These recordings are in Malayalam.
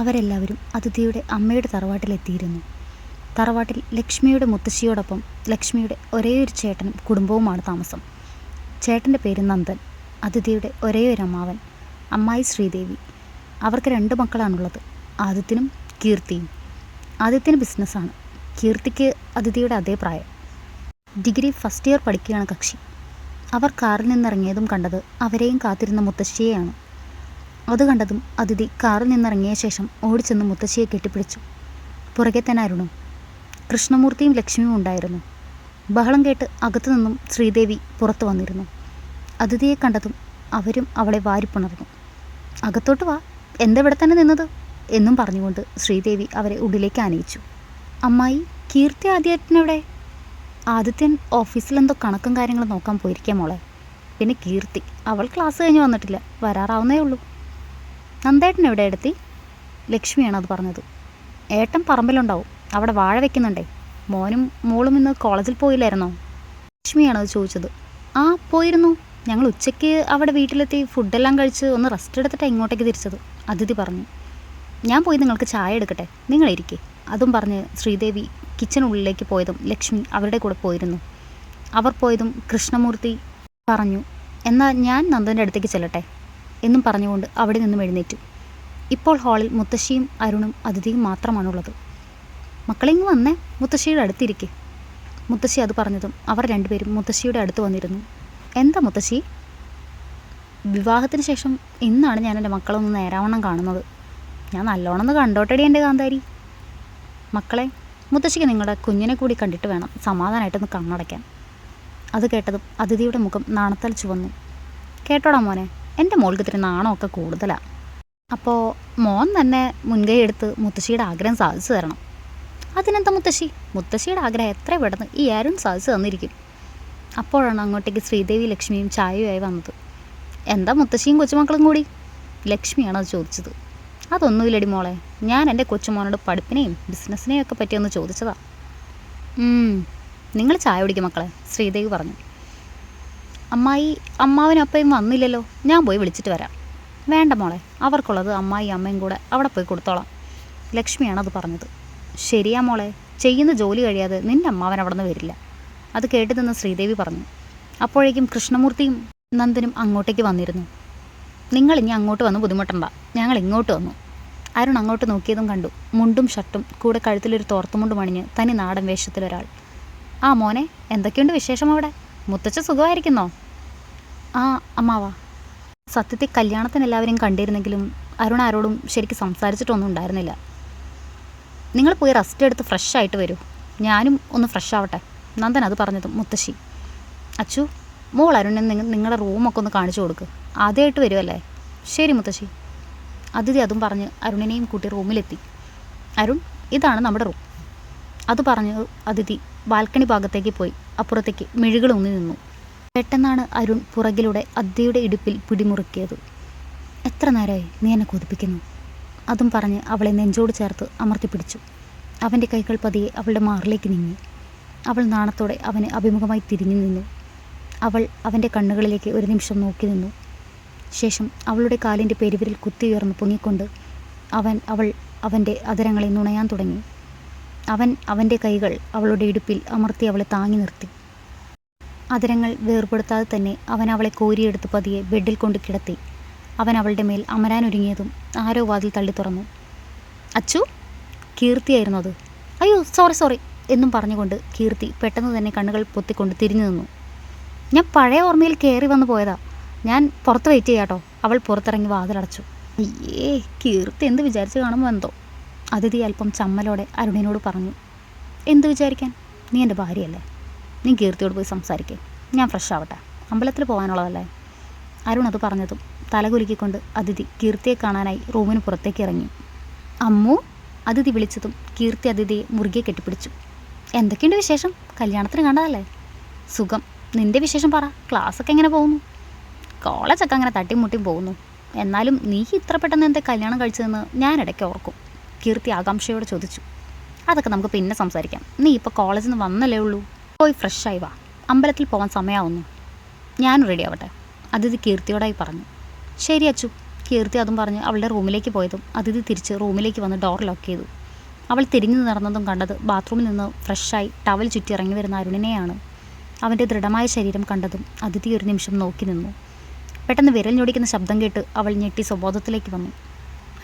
അവരെല്ലാവരും അതിഥിയുടെ അമ്മയുടെ തറവാട്ടിലെത്തിയിരുന്നു. തറവാട്ടിൽ ലക്ഷ്മിയുടെ മുത്തശ്ശിയോടൊപ്പം ലക്ഷ്മിയുടെ ഒരേയൊരു ചേട്ടനും കുടുംബവുമാണ് താമസം. ചേട്ടന്റെ പേര് നന്ദൻ അതിഥിയുടെ ഒരേയൊരു അമ്മാവൻ അമ്മായി ശ്രീദേവി. അവർക്ക് രണ്ട് മക്കളാണുള്ളത് ആദിത്യനും കീർത്തിയും. ആദിത്യന് ബിസിനസ്സാണ് കീർത്തിക്ക് അതിഥിയുടെ അതേ പ്രായം. ഡിഗ്രി ഫസ്റ്റ് ഇയർ പഠിക്കുകയാണ് കക്ഷി. അവർ കാറിൽ നിന്നിറങ്ങിയതും കണ്ടത് അവരെയും കാത്തിരുന്ന മുത്തശ്ശിയെയാണ്. അത് കണ്ടതും അതിഥി കാറിൽ നിന്നിറങ്ങിയ ശേഷം ഓടിച്ചെന്ന് മുത്തശ്ശിയെ കെട്ടിപ്പിടിച്ചു. പുറകെ തന്നെ അരുണും കൃഷ്ണമൂർത്തിയും ലക്ഷ്മിയും ഉണ്ടായിരുന്നു. ബഹളം കേട്ട് അകത്തു നിന്നും ശ്രീദേവി പുറത്തു വന്നിരുന്നു. അതിഥിയെ കണ്ടതും അവരും അവളെ വാരിപ്പുണർന്നു. അകത്തോട്ട് വാ എന്തെവിടെ തന്നെ നിന്നത്? എന്നും പറഞ്ഞുകൊണ്ട് ശ്രീദേവി അവരെ ഉള്ളിലേക്ക് ആനയിച്ചു. അമ്മായി കീർത്തി ആദ്യത്തിനെവിടെ ആദിത്യൻ ഓഫീസിലെന്തോ കണക്കും കാര്യങ്ങളും നോക്കാൻ പോയിരിക്കാം മോളെ. പിന്നെ കീർത്തി അവൾ ക്ലാസ് കഴിഞ്ഞ് വന്നിട്ടില്ല. വരാറാവുന്നേ ഉള്ളൂ. നന്ദേട്ടൻ എവിടെ എടുത്തി? ലക്ഷ്മിയാണ് അത് പറഞ്ഞത്. ഏട്ടൻ പറമ്പിലുണ്ടാവും. അവിടെ വാഴ വെക്കുന്നുണ്ടേ. മോനും മോളും ഇന്ന് കോളേജിൽ പോയില്ലായിരുന്നോ? ലക്ഷ്മിയാണ് അത് ചോദിച്ചത്. ആ പോയിരുന്നു. ഞങ്ങൾ ഉച്ചയ്ക്ക് അവിടെ വീട്ടിലെത്തി ഫുഡെല്ലാം കഴിച്ച് ഒന്ന് റെസ്റ്റ് എടുത്തിട്ട് ഇങ്ങോട്ടേക്ക് തിരിച്ചത്. അതിഥി പറഞ്ഞു. ഞാൻ പോയി നിങ്ങൾക്ക് ചായ എടുക്കട്ടെ. നിങ്ങളിരിക്കെ അതും പറഞ്ഞ് ശ്രീദേവി കിച്ചനുള്ളിലേക്ക് പോയതും ലക്ഷ്മി അവരുടെ കൂടെ പോയിരുന്നു. അവർ പോയതും കൃഷ്ണമൂർത്തി പറഞ്ഞു എന്നാൽ ഞാൻ നന്ദന്റെ അടുത്തേക്ക് ചെല്ലട്ടെ. എന്നും പറഞ്ഞുകൊണ്ട് അവിടെ നിന്നും എഴുന്നേറ്റു. ഇപ്പോൾ ഹാളിൽ മുത്തശ്ശിയും അരുണും അതിഥിയും മാത്രമാണുള്ളത്. മക്കളെ ഇങ്ങ് വന്നേ മുത്തശ്ശിയുടെ അടുത്തിരിക്കെ. മുത്തശ്ശി അത് പറഞ്ഞതും അവർ രണ്ടുപേരും മുത്തശ്ശിയുടെ അടുത്ത് വന്നിരുന്നു. എന്താ മുത്തശ്ശി? വിവാഹത്തിന് ശേഷം ഇന്നാണ് ഞാൻ എന്റെ മക്കളൊന്ന് നേരാവണ്ണം കാണുന്നത്. ഞാൻ നല്ലോണം ഒന്ന് കണ്ടോട്ടടി എന്റെ കാന്താരി. മക്കളെ മുത്തശ്ശിക്ക് നിങ്ങളുടെ കുഞ്ഞിനെ കൂടി കണ്ടിട്ട് വേണം സമാധാനമായിട്ടൊന്ന് കണ്ണടയ്ക്കാൻ. അത് കേട്ടതും അതിഥിയുടെ മുഖം നാണത്താൽ ചുവന്നു. കേട്ടോടാ മോനെ എന്റെ മോൾക്ക് ഇത്തിരി നാണമൊക്കെ കൂടുതലാണ് അപ്പോൾ മോൻ തന്നെ മുൻകൈ എടുത്ത് മുത്തശ്ശിയുടെ ആഗ്രഹം സാധിച്ചു തരണം. അതിനെന്താ മുത്തശ്ശി? മുത്തശ്ശിയുടെ ആഗ്രഹം എത്ര പെട്ടെന്ന് ഈ ആരും സാധിച്ചു തന്നിരിക്കും. അപ്പോഴാണ് അങ്ങോട്ടേക്ക് ശ്രീദേവി ലക്ഷ്മിയും ചായയുമായി വന്നത്. എന്താ മുത്തശ്ശിയും കൊച്ചുമക്കളും കൂടി? ലക്ഷ്മിയാണ് അത് ചോദിച്ചത്. അതൊന്നുമില്ലടി മോളെ ഞാൻ എന്റെ കൊച്ചുമോനോട് പഠിപ്പിനെയും ബിസിനസ്സിനെയും ഒക്കെ പറ്റി ഒന്ന് ചോദിച്ചതാ നിങ്ങൾ ചായ കുടിക്കും മക്കളെ ശ്രീദേവി പറഞ്ഞു. അമ്മായി അമ്മാവനും അപ്പയും വന്നില്ലല്ലോ. ഞാൻ പോയി വിളിച്ചിട്ട് വരാം. വേണ്ട മോളെ അവർക്കുള്ളത് അമ്മായി അമ്മയും കൂടെ അവിടെ പോയി കൊടുത്തോളാം. ലക്ഷ്മിയാണത് പറഞ്ഞത്. ശരിയാ മോളെ ചെയ്യുന്ന ജോലി കഴിയാതെ നിന്റെ അമ്മാവൻ അവിടെ നിന്ന് വരില്ല. അത് കേട്ട് നിന്ന് ശ്രീദേവി പറഞ്ഞു. അപ്പോഴേക്കും കൃഷ്ണമൂർത്തിയും നന്ദനും അങ്ങോട്ടേക്ക് വന്നിരുന്നു. നിങ്ങൾ ഇനി അങ്ങോട്ട് വന്ന് ബുദ്ധിമുട്ടണ്ട. ഞങ്ങൾ ഇങ്ങോട്ട് വന്നു. അരുൺ അങ്ങോട്ട് നോക്കിയതും കണ്ടു. മുണ്ടും ഷർട്ടും കൂടെ കഴുത്തിലൊരു തോർത്തുമുണ്ടും അണിഞ്ഞ് തനി നാടൻ വേഷത്തിലൊരാൾ. ആ മോനെ എന്തൊക്കെയുണ്ട് വിശേഷം അവിടെ? മുത്തച്ഛ സുഖമായിരിക്കുന്നോ? ആ അമ്മാവാ. സത്യത്തെ കല്യാണത്തിന് എല്ലാവരെയും കണ്ടിരുന്നെങ്കിലും അരുൺ ആരോടും ശരിക്കും സംസാരിച്ചിട്ടൊന്നും ഉണ്ടായിരുന്നില്ല. നിങ്ങൾ പോയി റെസ്റ്റ് എടുത്ത് ഫ്രഷ് ആയിട്ട് വരൂ. ഞാനും ഒന്ന് ഫ്രഷ് ആവട്ടെ. നന്ദൻ അത് പറഞ്ഞത് മുത്തശ്ശി. അച്ചു മോൾ അരുണിന് നിങ്ങ നിങ്ങളുടെ റൂമൊക്കെ ഒന്ന് കാണിച്ചു കൊടുക്ക്. ആദ്യമായിട്ട് വരുമല്ലേ ശരി മുത്തശ്ശി. അതിഥി അതും പറഞ്ഞ് അരുണിനെയും കൂട്ടി റൂമിലെത്തി അരുൺ ഇതാണ് നമ്മുടെ റൂം അത് പറഞ്ഞ് അതിഥി ബാൽക്കണി ഭാഗത്തേക്ക് പോയി. അപ്പുറത്തേക്ക് മിഴികളൊന്നി നിന്നു. പെട്ടെന്നാണ് അരുൺ പുറകിലൂടെ അദ്ദേയുടെ ഇടുപ്പിൽ പിടിമുറുക്കിയത്. എത്ര നേരമായി നീ എന്നെ കൊതിപ്പിക്കുന്നു? അതും പറഞ്ഞ് അവളെ നെഞ്ചോട് ചേർത്ത് അമർത്തിപ്പിടിച്ചു അവന്റെ കൈകൾ പതിയെ അവളുടെ മാറിലേക്ക് നീങ്ങി. അവൾ നാണത്തോടെ അവന് അഭിമുഖമായി തിരിഞ്ഞു നിന്നു. അവൾ അവന്റെ കണ്ണുകളിലേക്ക് ഒരു നിമിഷം നോക്കി നിന്നു. ശേഷം അവളുടെ കാലിന്റെ പെരുവിരൽ കുത്തിയുയർന്ന് പൊങ്ങിക്കൊണ്ട് അവൻ അവൾ അവന്റെ അതരങ്ങളെ നുണയാൻ തുടങ്ങി. അവൻ അവന്റെ കൈകൾ അവളുടെ ഇടുപ്പിൽ അമർത്തി അവളെ താങ്ങി നിർത്തി. അതരങ്ങൾ വേർപെടുത്താതെ തന്നെ അവൻ അവളെ കോരിയെടുത്ത് പതിയെ ബെഡിൽ കൊണ്ട് കിടത്തി. അവൻ അവളുടെ മേൽ അമരാനൊരുങ്ങിയതും ആരോ വാതിൽ തള്ളി തുറന്നു. അച്ചു കീർത്തിയായിരുന്നു അത്. അയ്യോ സോറി സോറി എന്നും പറഞ്ഞുകൊണ്ട് കീർത്തി പെട്ടെന്ന് തന്നെ കണ്ണുകൾ പൊത്തിക്കൊണ്ട് തിരിഞ്ഞു നിന്നു. ഞാൻ പഴയ ഓർമ്മയിൽ കയറി വന്നു പോയതാ. ഞാൻ പുറത്ത് വെയിറ്റ് ചെയ്യാട്ടോ അവൾ പുറത്തിറങ്ങി വാതിലടച്ചു അയ്യേ കീർത്തി എന്ത് വിചാരിച്ച് കാണുമ്പോൾ എന്തോ? അതിഥി അല്പം ചമ്മലോടെ അരുണിനോട് പറഞ്ഞു. എന്ത് വിചാരിക്കാൻ? നീ എന്റെ ഭാര്യയല്ലേ? നീ കീർത്തിയോട് പോയി സംസാരിക്കേ. ഞാൻ ഫ്രഷ് ആവട്ടെ. അമ്പലത്തിൽ പോകാനുള്ളതല്ലേ? അരുൺ അത് പറഞ്ഞതും തലകുലുക്കിക്കൊണ്ട് അതിഥി കീർത്തിയെ കാണാനായി റൂമിന് പുറത്തേക്ക് ഇറങ്ങി. അമ്മു? അതിഥി വിളിച്ചതും കീർത്തി അതിഥിയെ മുറുകെ കെട്ടിപ്പിടിച്ചു. എന്തൊക്കെയുണ്ട് വിശേഷം? കല്യാണത്തിന് കണ്ടതല്ലേ? സുഖം. നിന്റെ വിശേഷം പറ. ക്ലാസ്സൊക്കെ എങ്ങനെ പോകുന്നു? കോളേജൊക്കെ അങ്ങനെ തട്ടിമുട്ടിയും പോകുന്നു. എന്നാലും നീ ഇത്ര പെട്ടെന്ന് എന്താ കല്യാണം കഴിച്ചതെന്ന് ഞാൻ ഇടയ്ക്ക് ഓർക്കും. കീർത്തി ആകാംക്ഷയോടെ ചോദിച്ചു. അതൊക്കെ നമുക്ക് പിന്നെ സംസാരിക്കാം. നീ ഇപ്പോൾ കോളേജിൽ നിന്ന് വന്നല്ലേ ഉള്ളൂ. പോയി ഫ്രഷായി വാ. അമ്പലത്തിൽ പോകാൻ സമയമാവുന്നു ഞാൻ റെഡി ആവട്ടെ. അതിഥി കീർത്തിയോടായി പറഞ്ഞു. ശരി അച്ചു. കീർത്തി അതും പറഞ്ഞ് അവളുടെ റൂമിലേക്ക് പോയതും അതിഥി തിരിച്ച് റൂമിലേക്ക് വന്ന് ഡോർ ലോക്ക് ചെയ്തു. അവൾ തിരിഞ്ഞു നടന്നതും കണ്ടത് ബാത്റൂമിൽ നിന്ന് ഫ്രഷായി ടവൽ ചുറ്റി ഇറങ്ങി വരുന്ന അരുണിനെയാണ്. അവന്റെ ദൃഢമായ ശരീരം കണ്ടതും അതിഥി ഒരു നിമിഷം നോക്കി നിന്നു. പെട്ടെന്ന് വിരൽ ഞൊടിക്കുന്ന ശബ്ദം കേട്ട് അവൾ ഞെട്ടി സ്വബോധത്തിലേക്ക് വന്നു.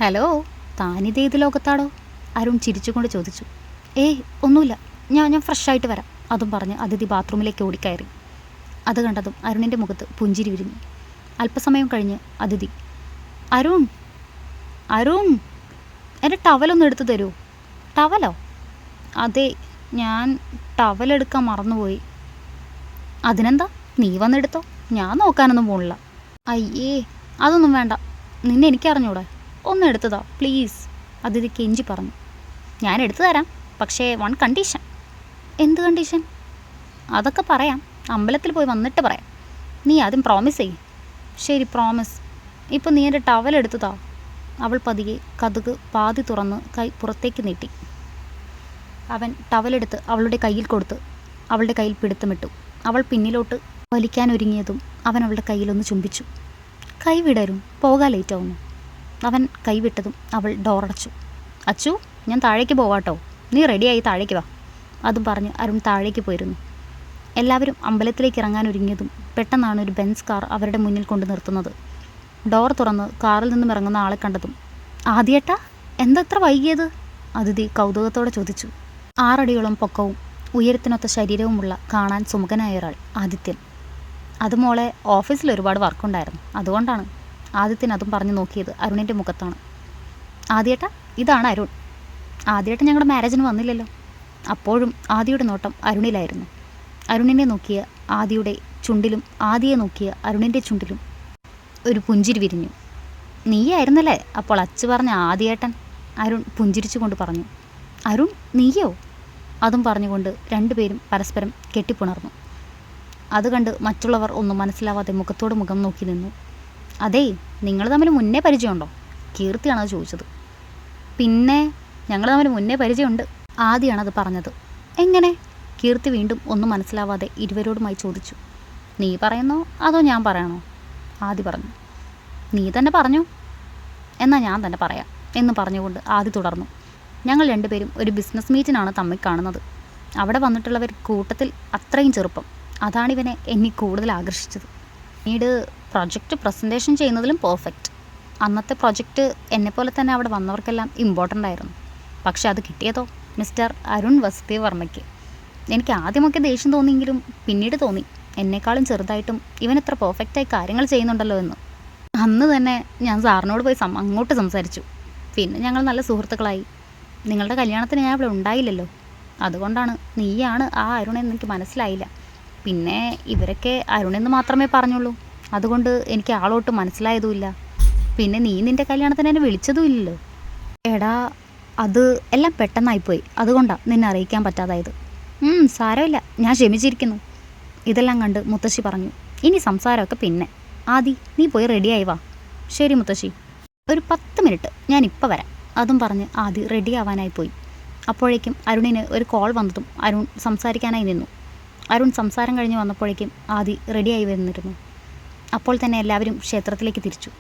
ഹലോ താനിതേ ഇത് ലോകത്താടോ? അരുൺ ചിരിച്ചുകൊണ്ട് ചോദിച്ചു. ഏയ് ഒന്നുമില്ല. ഞാൻ ഞാൻ ഫ്രഷായിട്ട് വരാം. അതും പറഞ്ഞ് അതിഥി ബാത്റൂമിലേക്ക് ഓടിക്കയറി. അത് കണ്ടതും അരുണിന്റെ മുഖത്ത് പുഞ്ചിരി വിരിഞ്ഞു. അല്പസമയം കഴിഞ്ഞ് അതിഥി അരുൺ അരുൺ എന്റെ ടവലൊന്ന് എടുത്തു തരൂ. ടവലോ? അതെ ഞാൻ ടവലെടുക്കാൻ മറന്നുപോയി. അതിനെന്താ? നീ വന്നെടുത്തോ? ഞാൻ നോക്കാനൊന്നും പോണില്ല. അയ്യേ അതൊന്നും വേണ്ട. നിന്നെ എനിക്കറിഞ്ഞൂടെ. ഒന്ന് എടുത്തതാ പ്ലീസ്. അതിഥി കെഞ്ചി പറഞ്ഞു. ഞാൻ എടുത്തു തരാം പക്ഷേ വൺ കണ്ടീഷൻ. എന്ത് കണ്ടീഷൻ അതൊക്കെ പറയാം. അമ്പലത്തിൽ പോയി വന്നിട്ട് പറയാം. നീ ആദ്യം പ്രോമിസ് ചെയ്യും. ശരി പ്രോമിസ് ഇപ്പം നീ എന്റെ ടവൽ എടുത്തതാ അവൾ പതിയെ കതുക് പാതി തുറന്ന് കൈ പുറത്തേക്ക് നീട്ടി. അവൻ ടവലെടുത്ത് അവളുടെ കയ്യിൽ കൊടുത്ത് അവളുടെ കയ്യിൽ പിടുത്തമിട്ടു. അവൾ പിന്നിലോട്ട് വലിക്കാനൊരുങ്ങിയതും അവൻ അവളുടെ കയ്യിലൊന്ന് ചുംബിച്ചു. കൈ വിടരും പോകാൻ ലേറ്റാവുന്നു അവൻ കൈവിട്ടതും അവൾ ഡോറടച്ചു അച്ചു ഞാൻ താഴേക്ക് പോവാട്ടോ. നീ റെഡിയായി താഴേക്ക് വാ. അതും പറഞ്ഞ് അരുൺ താഴേക്ക് പോയിരുന്നു. എല്ലാവരും അമ്പലത്തിലേക്ക് ഇറങ്ങാൻ ഒരുങ്ങിയതും പെട്ടെന്നാണ് ഒരു ബെൻസ് കാർ അവരുടെ മുന്നിൽ കൊണ്ട് നിർത്തുന്നത്. ഡോർ തുറന്ന് കാറിൽ നിന്നും ഇറങ്ങുന്ന ആളെ കണ്ടതും ആദ്യേട്ടാ എന്താ ഇത്ര വൈകിയത്? അതിഥി കൗതുകത്തോടെ ചോദിച്ചു. ആറടിയോളം പൊക്കവും ഉയരത്തിനൊത്ത ശരീരവുമുള്ള കാണാൻ സുമുഖനായ ഒരാൾ ആദിത്യൻ. അത് മോളെ ഓഫീസിൽ ഒരുപാട് വർക്കുണ്ടായിരുന്നു. അതുകൊണ്ടാണ്. ആദിത്യൻ അതും പറഞ്ഞു നോക്കിയത് അരുണിന്റെ മുഖത്താണ്. ആദ്യേട്ടാ ഇതാണ് അരുൺ. ആദ്യമായിട്ട് ഞങ്ങളുടെ മാരേജിന് വന്നില്ലല്ലോ. അപ്പോഴും ആദിയുടെ നോട്ടം അരുണിലായിരുന്നു. അരുണിനെ നോക്കിയ ആദിയുടെ ചുണ്ടിലും ആദിയെ നോക്കിയ അരുണിന്റെ ചുണ്ടിലും ഒരു പുഞ്ചിരി വിരിഞ്ഞു. നീയായിരുന്നല്ലേ? അപ്പോൾ അച്ചു പറഞ്ഞ ആദിയേട്ടൻ? അരുൺ പുഞ്ചിരിച്ചുകൊണ്ട് പറഞ്ഞു. അരുൺ നീയോ? അതും പറഞ്ഞുകൊണ്ട് രണ്ടുപേരും പരസ്പരം കെട്ടിപ്പുണർന്നു. അത് കണ്ട് മറ്റുള്ളവർ ഒന്നും മനസ്സിലാവാതെ മുഖത്തോട് മുഖം നോക്കി നിന്നു. അതേ നിങ്ങൾ തമ്മിൽ മുന്നേ പരിചയമുണ്ടോ? കീർത്തിയാണ് ചോദിച്ചത്. പിന്നെ ഞങ്ങൾ തമ്മിൽ മുന്നേ പരിചയമുണ്ട്. ആദ്യമാണ് അത് പറഞ്ഞത്. എങ്ങനെ? കീർത്തി വീണ്ടും ഒന്നും മനസ്സിലാവാതെ ഇരുവരോടുമായി ചോദിച്ചു. നീ പറയുന്നോ? അതോ ഞാൻ പറയണോ? ആദി പറഞ്ഞു. നീ തന്നെ പറഞ്ഞു. എന്നാൽ ഞാൻ തന്നെ പറയാം എന്ന് പറഞ്ഞുകൊണ്ട് ആദി തുടർന്നു. ഞങ്ങൾ രണ്ടുപേരും ഒരു ബിസിനസ് മീറ്റിനാണ് തമ്മിൽ കാണുന്നത്. അവിടെ വന്നിട്ടുള്ളവർ കൂട്ടത്തിൽ അത്രയും ചെറുപ്പം. അതാണിവനെ എന്നെ കൂടുതൽ ആകർഷിച്ചത്. പിന്നീട് പ്രൊജക്റ്റ് പ്രസന്റേഷൻ ചെയ്യുന്നതിലും പെർഫെക്റ്റ്. അന്നത്തെ പ്രൊജക്റ്റ് എന്നെപ്പോലെ തന്നെ അവിടെ വന്നവർക്കെല്ലാം ഇമ്പോർട്ടന്റ് ആയിരുന്നു. പക്ഷെ അത് കിട്ടിയതോ? മിസ്റ്റർ അരുൺ വസുദേവ് വർമ്മയ്ക്ക്. എനിക്ക് ആദ്യമൊക്കെ ദേഷ്യം തോന്നിയെങ്കിലും പിന്നീട് തോന്നി. എന്നെക്കാളും ചെറുതായിട്ടും ഇവൻ എത്ര പെർഫെക്റ്റായി കാര്യങ്ങൾ ചെയ്യുന്നുണ്ടല്ലോ എന്ന്. അന്ന് തന്നെ ഞാൻ സാറിനോട് പോയി സം അങ്ങോട്ട് സംസാരിച്ചു. പിന്നെ ഞങ്ങൾ നല്ല സുഹൃത്തുക്കളായി. നിങ്ങളുടെ കല്യാണത്തിന് ഞാൻ ഇവിടെ ഉണ്ടായില്ലല്ലോ. അതുകൊണ്ടാണ് നീയാണ് ആ അരുണെന്ന് എനിക്ക് മനസ്സിലായില്ല. പിന്നെ ഇവരൊക്കെ അരുണെന്ന് മാത്രമേ പറഞ്ഞുള്ളൂ. അതുകൊണ്ട് എനിക്ക് ആളോട്ട് മനസ്സിലായതുമില്ല. പിന്നെ നീ നിന്റെ കല്യാണത്തിന് എന്നെ വിളിച്ചതും ഇല്ലല്ലോ എടാ അത് എല്ലാം പെട്ടെന്നായിപ്പോയി. അതുകൊണ്ടാണ് നിന്നെ അറിയിക്കാൻ പറ്റാതായത്. സാരമില്ല. ഞാൻ ക്ഷമിച്ചിരിക്കുന്നു. ഇതെല്ലാം കണ്ട് മുത്തശ്ശി പറഞ്ഞു. ഇനി സംസാരമൊക്കെ പിന്നെ. ആദി നീ പോയി റെഡിയായി വാ. ശരി മുത്തശ്ശി. ഒരു പത്ത് മിനിറ്റ്. ഞാൻ ഇപ്പോൾ വരാം. അതും പറഞ്ഞ് ആദി റെഡി ആവാനായി പോയി. അപ്പോഴേക്കും അരുണിന് ഒരു കോൾ വന്നതും അരുൺ സംസാരിക്കാനായി നിന്നു. അരുൺ സംസാരം കഴിഞ്ഞ് വന്നപ്പോഴേക്കും ആദി റെഡിയായി വന്നിരുന്നു. അപ്പോൾ തന്നെ എല്ലാവരും ക്ഷേത്രത്തിലേക്ക് തിരിച്ചു.